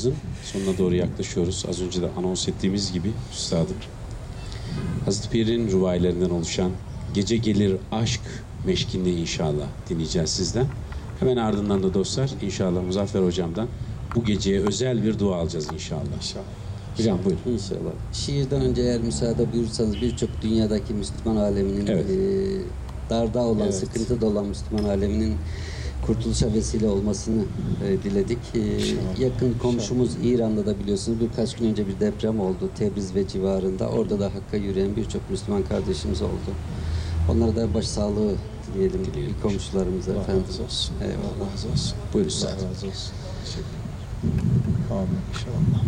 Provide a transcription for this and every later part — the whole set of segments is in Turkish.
programımızın sonuna doğru yaklaşıyoruz. Az önce de anons ettiğimiz gibi üstadım. Hazreti Pir'in ruvailerinden oluşan Gece Gelir Aşk Meşkinliği inşallah dinleyeceğiz sizden. Hemen ardından da dostlar inşallah Muzaffer Hocam'dan bu geceye özel bir dua alacağız inşallah. İnşallah. Hocam buyurun. İnşallah. Şiirden önce eğer müsaade buyurursanız birçok dünyadaki Müslüman aleminin Evet. e, darda olan, Evet. sıkıntıda olan Müslüman aleminin kurtuluşa vesile olmasını e, diledik. E, yakın komşumuz İran'da da biliyorsunuz birkaç gün önce bir deprem oldu Tebriz ve civarında. Orada da Hakk'a yürüyen birçok Müslüman kardeşimiz oldu. Onlara da başsağlığı dileyelim Dileyelim. komşularımıza Allah efendim. razı olsun. Eyvallah. Allah razı olsun. Buyurun Allah razı olsun. Teşekkür ederim. Amin inşallah.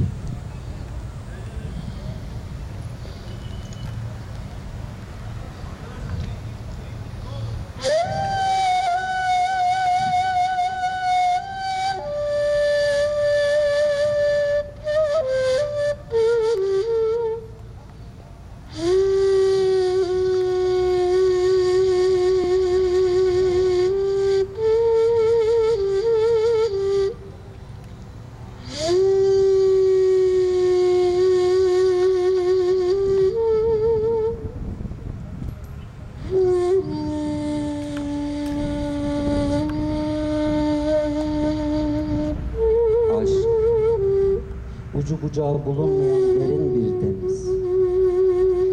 Ucu bucağı bulunmayan derin bir deniz.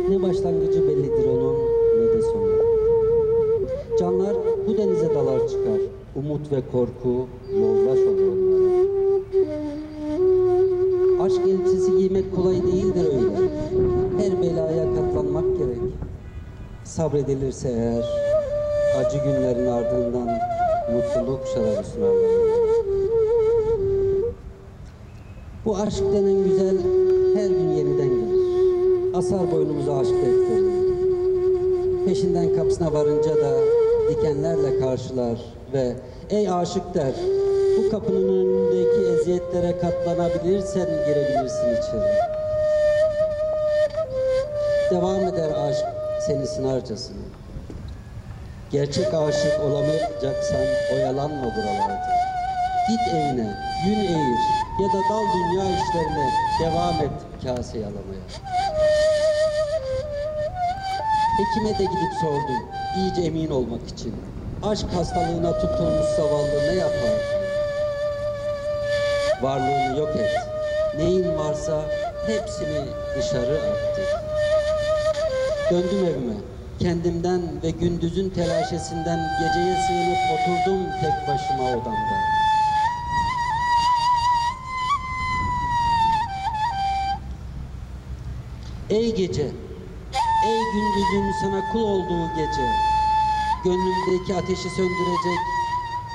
Ne başlangıcı bellidir onun ne de sonu. Canlar bu denize dalar çıkar. Umut ve korku yoldaş olur onlara. Aşk elbisesi giymek kolay değildir öyle. Her belaya katlanmak gerek. Sabredilirse eğer acı günlerin ardından mutluluk şarabı sunarlar. Bu aşk denen güzel her gün yeniden gelir. Asar boynumuza aşk defteri. Peşinden kapısına varınca da dikenlerle karşılar ve ey aşık der bu kapının önündeki eziyetlere katlanabilirsen girebilirsin içeri. Devam eder aşk seni sınarcasına. Gerçek aşık olamayacaksan oyalanma buralarda. Git evine, gün eğir ya da dal dünya işlerine devam et kase yalamaya. Hekime de gidip sordum, iyice emin olmak için. Aşk hastalığına tutulmuş zavallı ne yapar? Varlığını yok et. Neyin varsa hepsini dışarı attı. Döndüm evime. Kendimden ve gündüzün telaşesinden geceye sığınıp oturdum tek başıma odamda. Ey gece, ey gündüzün sana kul olduğu gece, gönlümdeki ateşi söndürecek,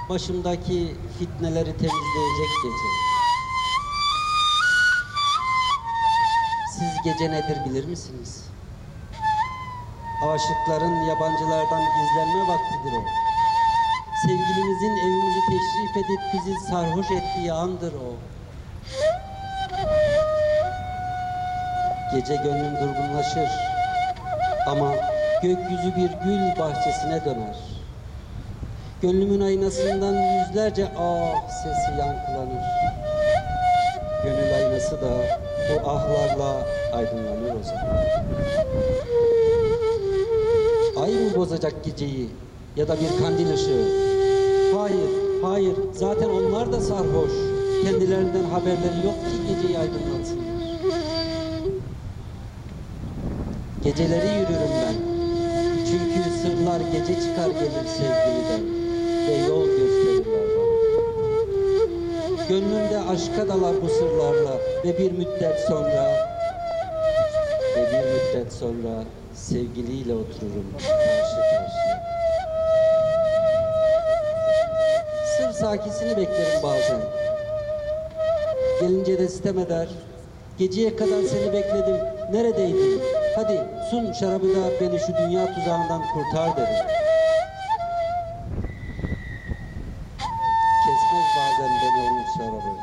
başımdaki fitneleri temizleyecek gece. Siz gece nedir bilir misiniz? Aşıkların yabancılardan gizlenme vaktidir o. Sevgilimizin evimizi teşrif edip bizi sarhoş ettiği andır o. Gece gönlüm durgunlaşır ama gökyüzü bir gül bahçesine döner. Gönlümün aynasından yüzlerce ah sesi yankılanır. Gönül aynası da bu ahlarla aydınlanır o zaman. Ay mı bozacak geceyi ya da bir kandil ışığı? Hayır, hayır. Zaten onlar da sarhoş. Kendilerinden haberleri yok ki geceyi aydınlatsınlar. Geceleri yürürüm ben. Çünkü sırlar gece çıkar gelir sevgiliden ve yol gösterirler bana. Gönlümde aşka dalar bu sırlarla ve bir müddet sonra ve bir müddet sonra sevgiliyle otururum karşı karşıya. Sır sakisini beklerim bazen. Gelince de sitem eder. Geceye kadar seni bekledim. Neredeydin? Hadi sun şarabı da beni şu dünya tuzağından kurtar derim. Kesmez bazen beni onun şarabı.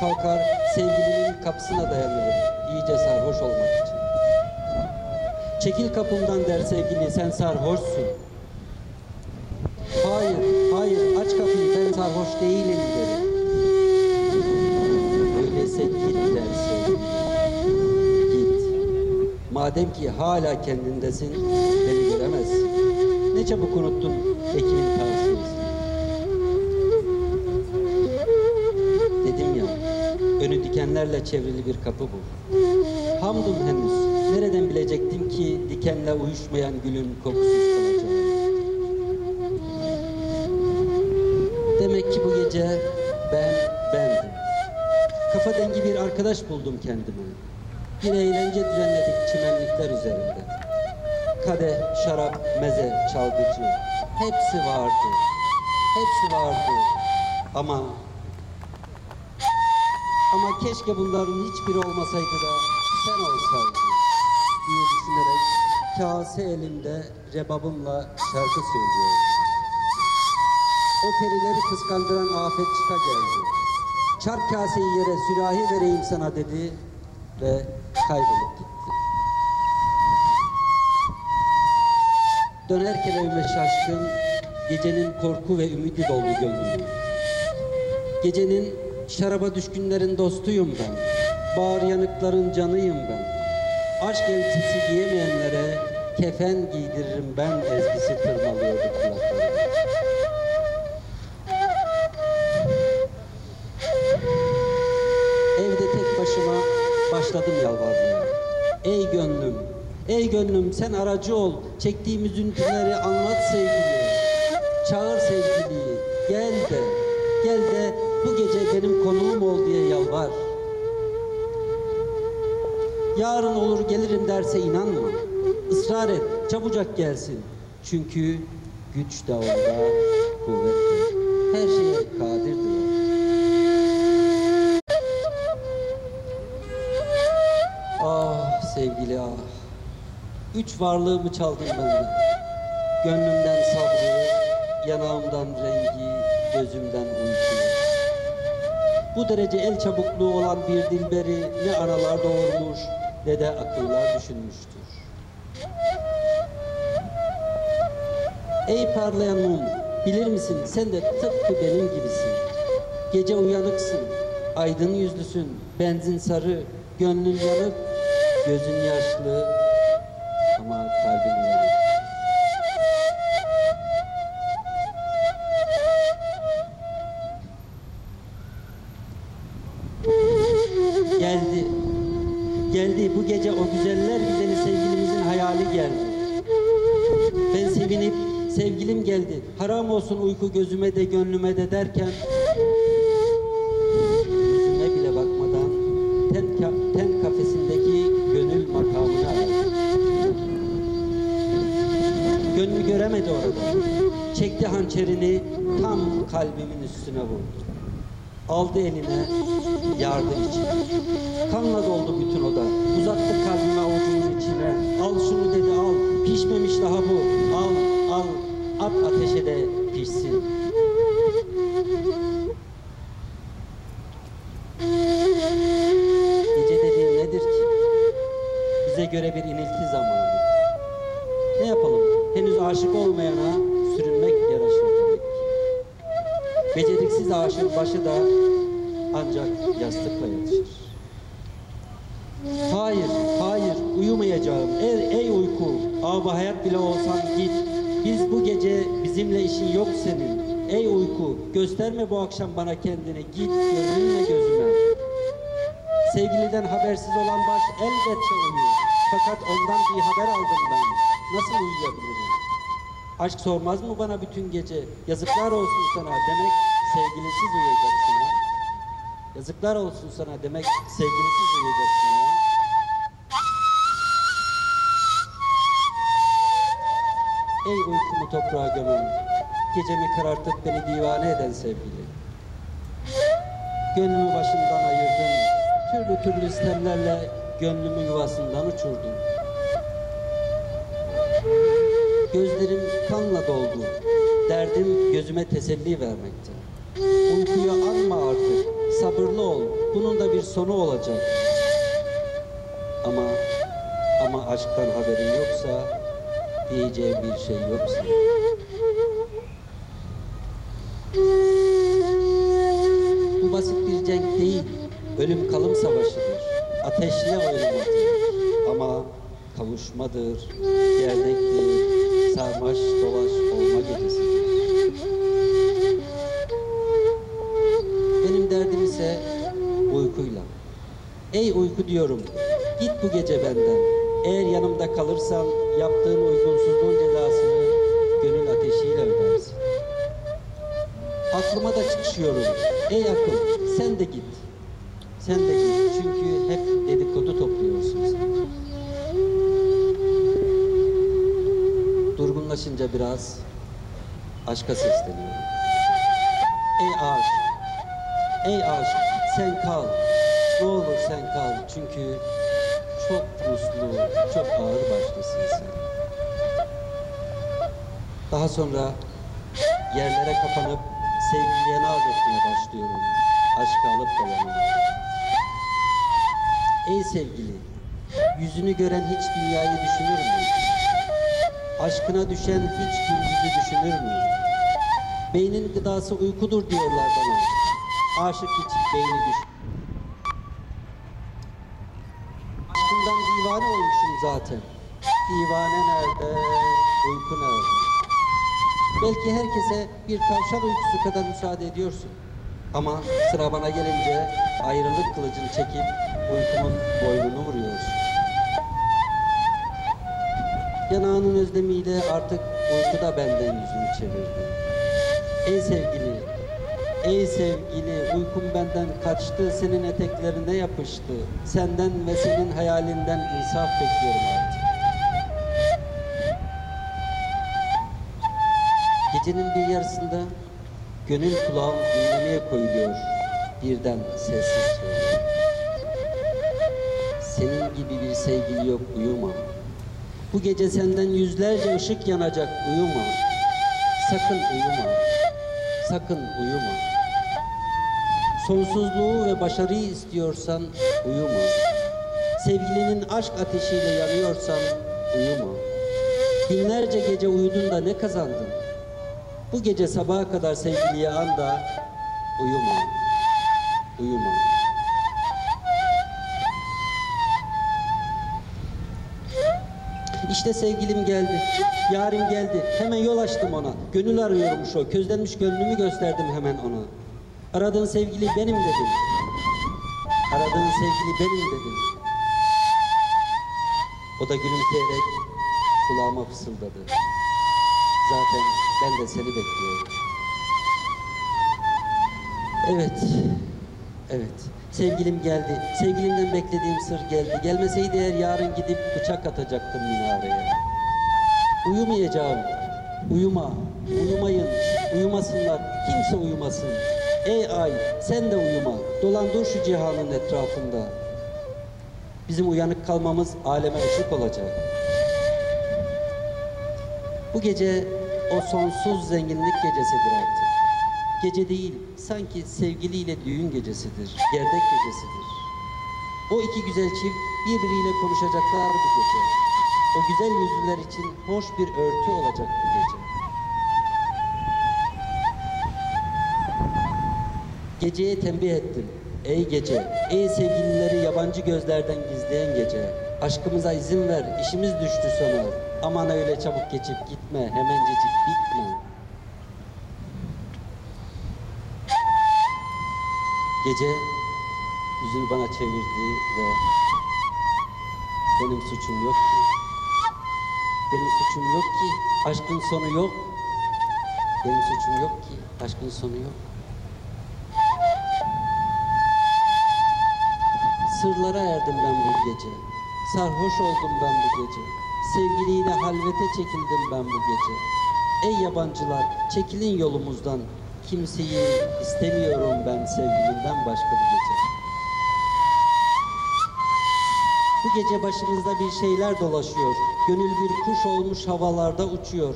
Kalkar sevgilimin kapısına dayanırım. iyice sarhoş olmak için. Çekil kapımdan der sevgili sen sarhoşsun. Hayır, hayır aç kapıyı ben sarhoş değilim Madem ki hala kendindesin, beni göremezsin. Ne çabuk unuttun Ekim'in tavsiyesini. Dedim ya, önü dikenlerle çevrili bir kapı bu. Hamdum henüz. Nereden bilecektim ki dikenle uyuşmayan gülün kokusuz. Demek ki bu gece ben bendim. Kafa dengi bir arkadaş buldum kendime. Bir eğlence düzenledik çimenlikler üzerinde. Kadeh, şarap, meze, çalgıcı. Hepsi vardı. Hepsi vardı. Ama ama keşke bunların hiçbiri olmasaydı da sen olsaydın diye düşünerek kase elimde rebabımla şarkı söylüyorum. O perileri kıskandıran afet çıka geldi. Çarp kaseyi yere sürahi vereyim sana dedi ve kaybolup gitti. Dönerken evime şaşkın, gecenin korku ve ümidi doldu gönlümü. Gecenin şaraba düşkünlerin dostuyum ben. Bağır yanıkların canıyım ben. Aşk elbisesi giyemeyenlere kefen giydiririm ben ezgisi tırmalıyordu kulaklarım. Başladım yalvarmaya. Ey gönlüm, ey gönlüm sen aracı ol. Çektiğim üzüntüleri anlat sevgili. Çağır sevgiliyi, gel de, gel de bu gece benim konuğum ol diye yalvar. Yarın olur gelirim derse inanma. Israr et, çabucak gelsin. Çünkü güç de onda, kuvvet. Her şeye kadirdir sevgili ah. Üç varlığımı çaldın benden. Gönlümden sabrı, yanağımdan rengi, gözümden uykuyu. Bu derece el çabukluğu olan bir dilberi ne analar doğurmuş ne de akıllar düşünmüştür. Ey parlayan mum, bilir misin sen de tıpkı benim gibisin. Gece uyanıksın, aydın yüzlüsün, benzin sarı, gönlün yanık, gözün yaşlı ama kalbin uyanık. Geldi. Geldi bu gece o güzeller güzeli sevgilimizin hayali geldi. Ben sevinip sevgilim geldi. Haram olsun uyku gözüme de gönlüme de derken Gönlü göremedi orada. Çekti hançerini tam kalbimin üstüne vurdu. Aldı eline yardım için. Kanla doldu bütün oda. Uzattı kalbimi avucunun içine. Al şunu dedi al. Pişmemiş daha bu. Al al. At ateşe de pişsin. Gece dediğin nedir ki? Bize göre bir inilti zamanı. Ne yapalım? Henüz aşık olmayana sürünmek yaraşır demek. Beceriksiz aşığın başı da ancak yastıkla yatışır. Hayır, hayır, uyumayacağım. Ey, ey uyku, aba hayat bile olsan git. Biz bu gece bizimle işin yok senin. Ey uyku, gösterme bu akşam bana kendini. Git, görünme gözüme. Sevgiliden habersiz olan baş elbette uyur. Fakat ondan bir haber aldım ben. Nasıl uyuyabilirim? Aşk sormaz mı bana bütün gece? Yazıklar olsun sana demek sevgilisiz uyuyacaksın ha. Yazıklar olsun sana demek sevgilisiz uyuyacaksın ha. Ey uykumu toprağa gömen, gecemi karartıp beni divane eden sevgili. Gönlümü başımdan ayırdın, türlü türlü istemlerle gönlümü yuvasından uçurdun. Gözlerim kanla doldu. Derdim gözüme teselli vermekte. Uykuyu anma artık. Sabırlı ol. Bunun da bir sonu olacak. Ama ama aşktan haberin yoksa diyeceğim bir şey yoksa. Bu basit bir cenk değil. Ölüm kalım savaşıdır. Ateşle oynamak. Ama kavuşmadır, gerdektir, sarmaş dolaş olma gecesidir. Benim derdim ise uykuyla. Ey uyku diyorum, git bu gece benden. Eğer yanımda kalırsan yaptığın uygunsuzluğun cezasını gönül ateşiyle ödersin. Aklıma da çıkışıyorum. Ey akıl, sen de git. Sen de git çünkü hep dedikodu topluyorsun sen. Durgunlaşınca biraz aşka sesleniyorum. Ey aşık, ey aşık sen kal. Ne olur sen kal çünkü çok uslu, çok ağır başlısın sen. Daha sonra yerlere kapanıp sevgiliye naz etmeye başlıyorum. Aşkı alıp da. Ey sevgili, yüzünü gören hiç dünyayı düşünür mü? Aşkına düşen hiç gündüzü düşünür mü? Beynin gıdası uykudur diyorlar bana. Aşık hiç beyni düş. Aşkından divane olmuşum zaten. Divane nerede, uyku nerede? Belki herkese bir tavşan uykusu kadar müsaade ediyorsun. Ama sıra bana gelince ayrılık kılıcını çekip uykumun boynunu vuruyorsun. Yanağının özlemiyle artık uyku da benden yüzünü çevirdi. Ey sevgili, ey sevgili uykum benden kaçtı, senin eteklerine yapıştı. Senden ve senin hayalinden insaf bekliyorum artık. Gecenin bir yarısında gönül kulağım dinlemeye koyuluyor. Birden sessiz söylüyor. Senin gibi bir sevgili yok uyuma. Bu gece senden yüzlerce ışık yanacak uyuma. Sakın uyuma. Sakın uyuma. Sonsuzluğu ve başarıyı istiyorsan uyuma. Sevgilinin aşk ateşiyle yanıyorsan uyuma. Binlerce gece uyudun da ne kazandın? Bu gece sabaha kadar sevgiliye anda uyuma. Uyuma. İşte sevgilim geldi. Yarim geldi. Hemen yol açtım ona. Gönül arıyormuş o. Közlenmiş gönlümü gösterdim hemen ona. Aradığın sevgili benim dedim. Aradığın sevgili benim dedim. O da gülümseyerek kulağıma fısıldadı. Zaten ben de seni bekliyorum. Evet. Evet. Sevgilim geldi. Sevgilimden beklediğim sır geldi. Gelmeseydi eğer yarın gidip bıçak atacaktım minareye. Uyumayacağım. Uyuma. Uyumayın. Uyumasınlar. Kimse uyumasın. Ey ay sen de uyuma. Dolan dur şu cihanın etrafında. Bizim uyanık kalmamız aleme ışık olacak. Bu gece o sonsuz zenginlik gecesidir artık. Gece değil, sanki sevgiliyle düğün gecesidir, gerdek gecesidir. O iki güzel çift birbiriyle konuşacaklar bu gece. O güzel yüzlüler için hoş bir örtü olacak bu gece. Geceye tembih ettim. Ey gece, ey sevgilileri yabancı gözlerden gizleyen gece. Aşkımıza izin ver, işimiz düştü sana. Aman öyle çabuk geçip gitme, hemencecik bitme. Gece yüzünü bana çevirdi ve benim suçum yok ki. Benim suçum yok ki. Aşkın sonu yok. Benim suçum yok ki. Aşkın sonu yok. Sırlara erdim ben bu gece. Sarhoş oldum ben bu gece. Sevgiliyle halvete çekildim ben bu gece. Ey yabancılar, çekilin yolumuzdan. Kimseyi istemiyorum ben sevgilimden başka bu gece. Bu gece başımızda bir şeyler dolaşıyor. Gönül bir kuş olmuş havalarda uçuyor.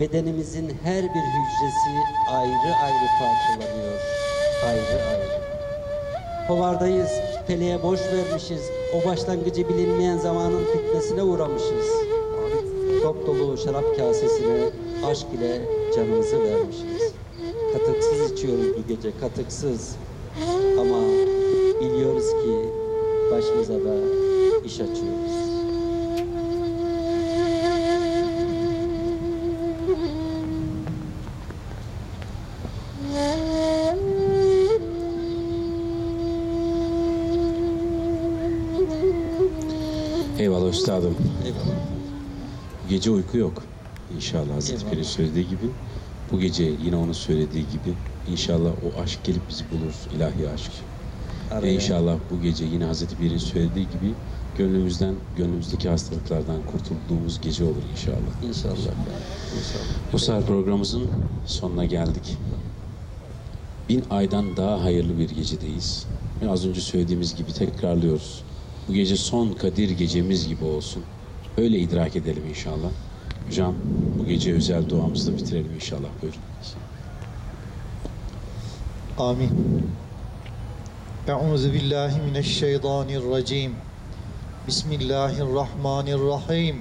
Bedenimizin her bir hücresi ayrı ayrı parçalanıyor. Ayrı ayrı. Hovardayız, peleğe boş vermişiz. O başlangıcı bilinmeyen zamanın fitnesine uğramışız. Top dolu şarap kasesine aşk ile canımızı vermişiz. Katıksız içiyoruz bu gece, katıksız. Ama biliyoruz ki başımıza da iş açıyoruz. Eyvallah üstadım. Eyvallah. Gece uyku yok. İnşallah Hazreti Eyvallah. Pir'in söylediği gibi. Bu gece yine onun söylediği gibi. İnşallah o aşk gelip bizi bulur. ilahi aşk. Ve Araya- inşallah bu gece yine Hazreti Pir'in söylediği gibi gönlümüzden, gönlümüzdeki hastalıklardan kurtulduğumuz gece olur inşallah. İnşallah. İnşallah. Bu sefer programımızın sonuna geldik. Bin aydan daha hayırlı bir gecedeyiz. Ve az önce söylediğimiz gibi tekrarlıyoruz. Bu gece son Kadir gecemiz gibi olsun. Öyle idrak edelim inşallah. Hocam bu gece özel duamızı da bitirelim inşallah. Buyurun. Amin. Euzu billahi mineşşeytanirracim. Bismillahirrahmanirrahim.